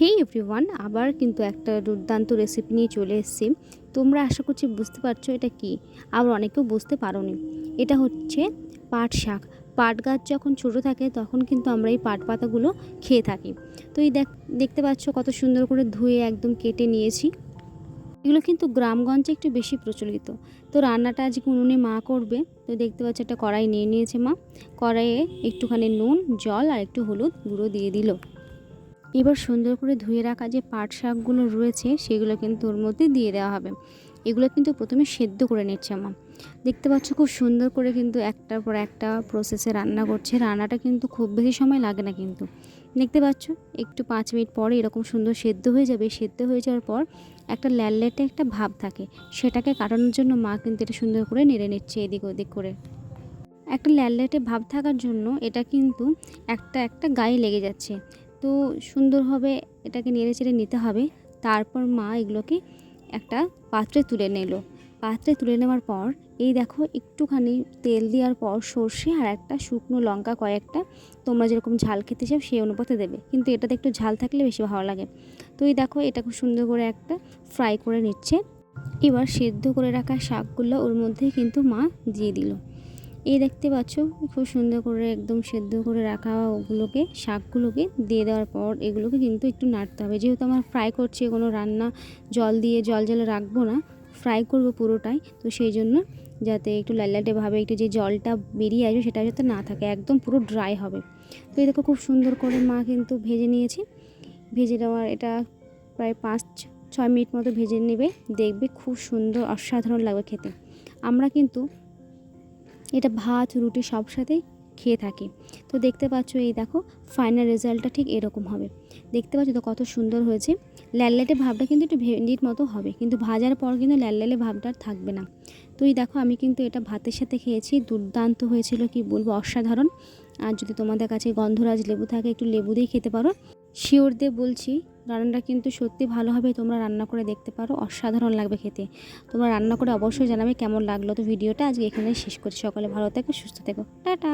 হেই everyone আবার কিন্তু একটা দুর্দান্ত রেসিপি নিয়ে চলে এসেছি। তোমরা আশা করছি বুঝতে পারছ এটা কি। আবার অনেকেও বুঝতে পারোনি। এটা হচ্ছে পাট শাক। পাট গাছ যখন ছোটো থাকে, তখন কিন্তু আমরা এই পাট পাতাগুলো খেয়ে থাকি। তো এই দেখ, দেখতে পাচ্ছ কত সুন্দর করে ধুয়ে একদম কেটে নিয়েছি। এগুলো কিন্তু গ্রামগঞ্জে একটু বেশি প্রচলিত। তো রান্নাটা আজকে উনুনে মা করবে। তো দেখতে পাচ্ছ একটা কড়াই নিয়ে নিয়েছে মা। কড়াইয়ে একটুখানি নুন, জল আর একটু হলুদ গুঁড়ো দিয়ে দিল। এবার সুন্দর করে ধুয়ে রাখা যে পাট শাকগুলো রয়েছে, সেগুলো কিন্তু ওর মধ্যে দিয়ে দেওয়া হবে। এগুলো কিন্তু প্রথমে সেদ্ধ করে নিচ্ছে আমার দেখতে পাচ্ছ খুব সুন্দর করে কিন্তু একটার পর একটা প্রসেসে রান্না করছে। রান্নাটা কিন্তু খুব বেশি সময় লাগে না কিন্তু। দেখতে পাচ্ছ, একটু পাঁচ মিনিট পরে এরকম সুন্দর সেদ্ধ হয়ে যাবে। সেদ্ধ হয়ে যাওয়ার পর একটা ল্যাললেটে একটা ভাব থাকে। সেটাকে কাটানোর জন্য মা কিন্তু এটা সুন্দর করে নেড়ে নিচ্ছে এদিক ওদিক করে। একটা ল্যাললেটে ভাব থাকার জন্য এটা কিন্তু একটা একটা গায়ে লেগে যাচ্ছে। তো সুন্দরভাবে এটাকে নেড়ে চেড়ে নিতে হবে। তারপর মা এগুলোকে একটা পাত্রে তুলে নিল। পাত্রে তুলে নেওয়ার পর এই দেখো একটুখানি তেল দেওয়ার পর সর্ষে আর একটা শুকনো লঙ্কা কয়েকটা তোমরা যেরকম ঝাল খেতে চাও সেই অনুপাতে দেবে। কিন্তু এটাতে একটু ঝাল থাকলে বেশি ভালো লাগে। তো এই দেখো এটা খুব সুন্দর করে একটা ফ্রাই করে নিচ্ছে। এবার সেদ্ধ করে রাখা শাকগুলো ওর মধ্যে কিন্তু মা দিয়ে দিল। এই দেখতে পাচ্ছ, খুব সুন্দর করে একদম সেদ্ধ করে রাখা ওগুলোকে, শাকগুলোকে দিয়ে দেওয়ার পর এগুলোকে কিন্তু একটু নাড়তে হবে। যেহেতু আমার ফ্রাই করছি কোনো রান্না জল দিয়ে জল জলে রাখব না ফ্রাই করব পুরোটাই, তো সেই জন্য যাতে একটু লাইলাটেভাবে একটু যে জলটা বেরিয়ে আসবে সেটা যাতে না থাকে, একদম পুরো ড্রাই হবে। তো দেখো খুব সুন্দর করে মা কিন্তু ভেজে নিয়েছি। ভেজে দেওয়ার এটা প্রায় পাঁচ, ছয় মিনিট মতো ভেজে নেবে, দেখবে খুব সুন্দর, অসাধারণ লাগবে খেতে। আমরা কিন্তু এটা ভাত, রুটি সব সাথেই খেয়ে থাকি। তো দেখতে পাচ্ছ এই দেখো ফাইনাল রেজাল্টটা ঠিক এরকম হবে। দেখতে পাচ্ছ তো কত সুন্দর হয়েছে। ল্যাললেটে ভাবটা কিন্তু একটু ভেন্ডির মতো হবে, কিন্তু ভাজার পর কিন্তু ল্যাললেলে ভাবটা আর থাকবে না। তো এই দেখো, আমি কিন্তু এটা ভাতের সাথে খেয়েছি, দুর্দান্ত হয়েছিল কি বলব, অসাধারণ। আর যদি তোমাদের কাছে গন্ধরাজ লেবু থাকে, একটু লেবু দিয়ে খেতে পারো। শিওর দিয়ে বলছি রান্নাটা কিন্তু সত্যি ভালোভাবে তোমরা রান্না করে দেখতে পারো, অসাধারণ লাগবে খেতে। তোমরা রান্না করে অবশ্যই জানাবে কেমন লাগল। তো ভিডিওটা আজকে এখানে শেষ করছি। সকলে ভালো থেকো, সুস্থ থেকো। টাটা!